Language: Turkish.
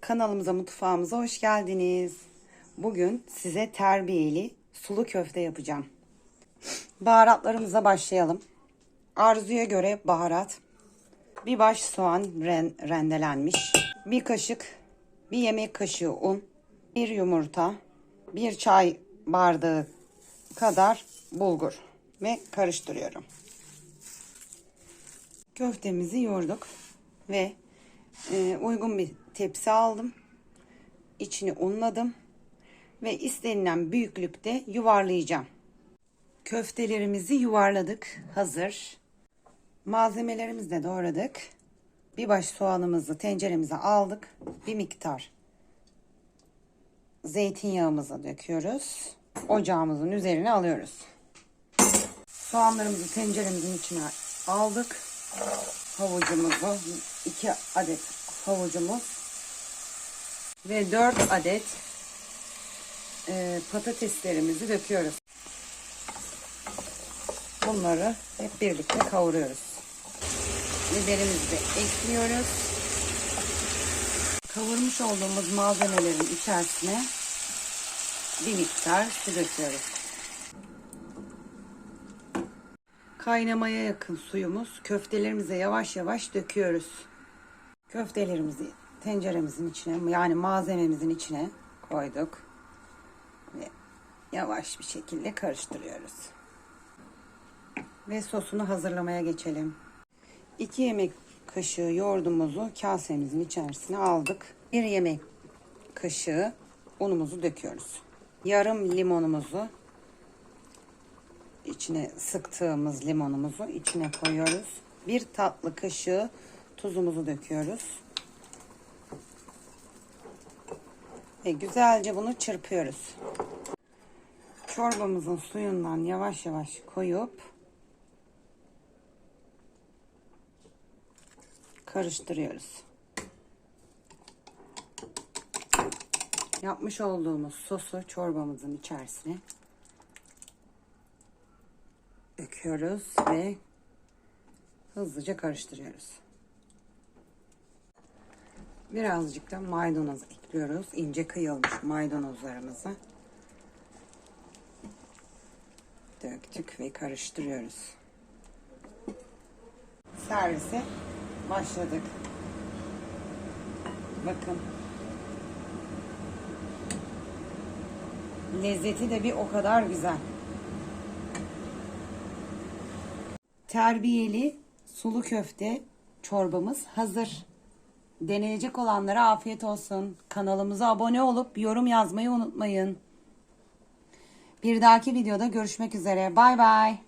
Kanalımıza, mutfağımıza hoş geldiniz. Bugün size terbiyeli sulu köfte yapacağım. Baharatlarımıza başlayalım. Arzuya göre baharat. Bir baş soğan ren- rendelenmiş. Bir kaşık, bir yemek kaşığı un. Bir yumurta. Bir çay bardağı kadar bulgur. Ve karıştırıyorum. Köftemizi yoğurduk ve e, uygun bir tepsi aldım. İçini unladım ve istenilen büyüklükte yuvarlayacağım. Köftelerimizi yuvarladık. Hazır. Malzemelerimizi de doğradık. Bir baş soğanımızı tenceremize aldık. Bir miktar zeytinyağımızı döküyoruz. Ocağımızın üzerine alıyoruz. Soğanlarımızı tenceremizin içine aldık. Havucumuzu, iki adet havucumuz ve 4 adet e, patateslerimizi döküyoruz. Bunları hep birlikte kavuruyoruz. Biberimizi de ekliyoruz. Kavurmuş olduğumuz malzemelerin içerisine bir miktar su döküyoruz. Kaynamaya yakın suyumuz köftelerimize yavaş yavaş döküyoruz. Köftelerimizi tenceremizin içine yani malzememizin içine koyduk. Ve yavaş bir şekilde karıştırıyoruz. Ve sosunu hazırlamaya geçelim. 2 yemek kaşığı yoğurdumuzu kasemizin içerisine aldık. 1 yemek kaşığı unumuzu döküyoruz. Yarım limonumuzu içine sıktığımız limonumuzu içine koyuyoruz. Bir tatlı kaşığı tuzumuzu döküyoruz. Ve güzelce bunu çırpıyoruz. Çorbamızın suyundan yavaş yavaş koyup karıştırıyoruz. Yapmış olduğumuz sosu çorbamızın içerisine döküyoruz ve hızlıca karıştırıyoruz. Birazcık da maydanoz ekliyoruz. İnce kıyılmış maydanozlarımızı döktük ve karıştırıyoruz. Servise başladık. Bakın. Lezzeti de bir o kadar güzel. Terbiyeli sulu köfte çorbamız hazır. Deneyecek olanlara afiyet olsun. Kanalımıza abone olup yorum yazmayı unutmayın. Bir dahaki videoda görüşmek üzere. Bay bay.